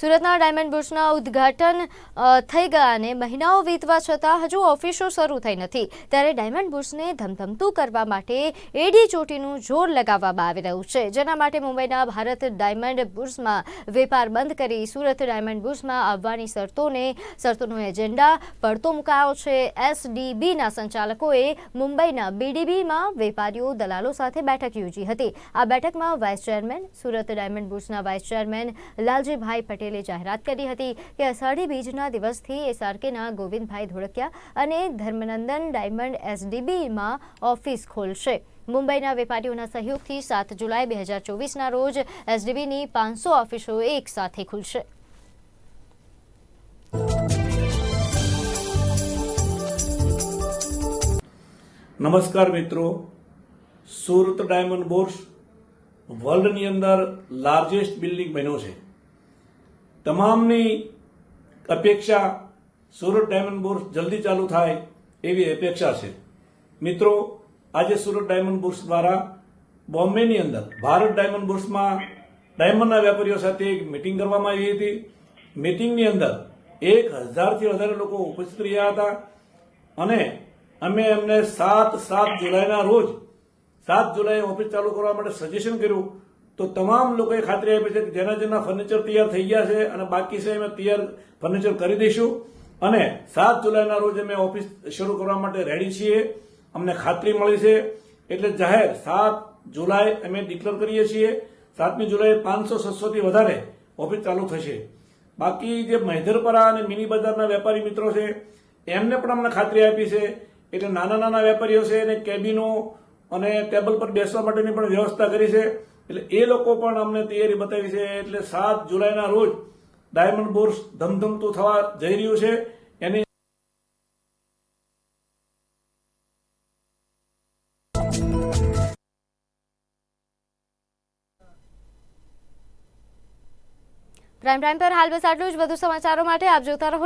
સુરતના ડાયમંડ બુર્સના ઉદ્ઘાટન થઈ ગયા અને મહિનાઓ વીતવા છતાં હજુ ઓફિસો શરૂ થઈ નથી. ત્યારે ડાયમંડ બુર્સને ધમધમતું કરવા માટે એડી ચોટીનું જોર લગાવવામાં આવી રહ્યું છે. જેના માટે મુંબઈના ભારત ડાયમંડ બુર્સમાં વેપાર બંધ કરી સુરત ડાયમંડ બુર્સમાં આવવાની શરતોને, શરતોનો એજન્ડા પડતો મુકાયો છે. એસડીબીના સંચાલકોએ મુંબઈના બીડીબીમાં વેપારીઓ દલાલો સાથે બેઠક યોજી હતી. આ બેઠકમાં વાઇસ ચેરમેન, સુરત ડાયમંડ બુર્સના વાઇસ ચેરમેન લાલજીભાઈ પટેલે જાહેરાત કરી હતી કે અષાઢી બીજના દિવસથી એસઆરકેના ગોવિંદભાઈ ધોળકિયા અને ધર્મનંદન ડાયમંડ એસડીબીમાં ઓફિસ ખોલશે. મુંબઈના વેપારીઓના સહયોગથી સાત જુલાઈ બે હજાર ચોવીસના રોજ એસડીબીની પાંચસો ઓફિસો એક સાથે ખુલશે. નમસ્કાર મિત્રો. સુરત ડાયમંડ બોર્સ વર્લ્ડની અંદર લાર્જેસ્ટ બિલ્ડિંગ બન્યો છે. તમામની અપેક્ષા સુરત ડાયમંડ બોર્સ જલ્દી ચાલુ થાય એવી અપેક્ષા છે. મિત્રો, આજે સુરત ડાયમંડ બોર્સ દ્વારા બોમ્બેની અંદર ભારત ડાયમંડ બોર્સમાં ડાયમંડના વેપારીઓ સાથે એક મિટિંગ કરવામાં આવી હતી. મિટિંગની અંદર એક હજારથી વધારે લોકો ઉપસ્થિત રહ્યા હતા અને અમે એમને સાત સાત જુલાઈના રોજ સાત જુલાઈ ઓફિસ ચાલુ કરવા માટે સજેશન કર્યું. તો તમામ લોકોએ ખાતરી આપી છે કે જેના જેના ફર્નિચર તૈયાર થઈ ગયા છે અને બાકી છે અમે તૈયાર ફર્નિચર કરી દઈશું. અને સાત જુલાઈના રોજ અમે ઓફિસ શરૂ કરવા માટે રેડી છીએ. અમને ખાતરી મળી છે. એટલે જાહેર સાત જુલાઈ અમે ડિક્લેર કરીએ છીએ. સાતમી જુલાઈ પાંચસો છસોથી વધારે ઓફિસ ચાલુ થશે. બાકી જે મહેધરપરા અને મિની બજારના વેપારી મિત્રો છે, એમને પણ અમને ખાતરી આપી છે. એટલે નાના નાના વેપારીઓ છે અને કેબિનો અને ટેબલ પર બેસવા માટેની પણ વ્યવસ્થા કરી છે. એટલે એ લોકો પણ અમને તૈયારી બતાવી છે, એટલે સાત જુલાઈના રોજ ડાયમંડ બોર્સ ધમધમતું થવા જઈ રહ્યું છે. એની પ્રાઇમ ટાઈમ પર હાલ બસ આટલું જ. વધુ સમાચારો માટે આપ જોતા રહો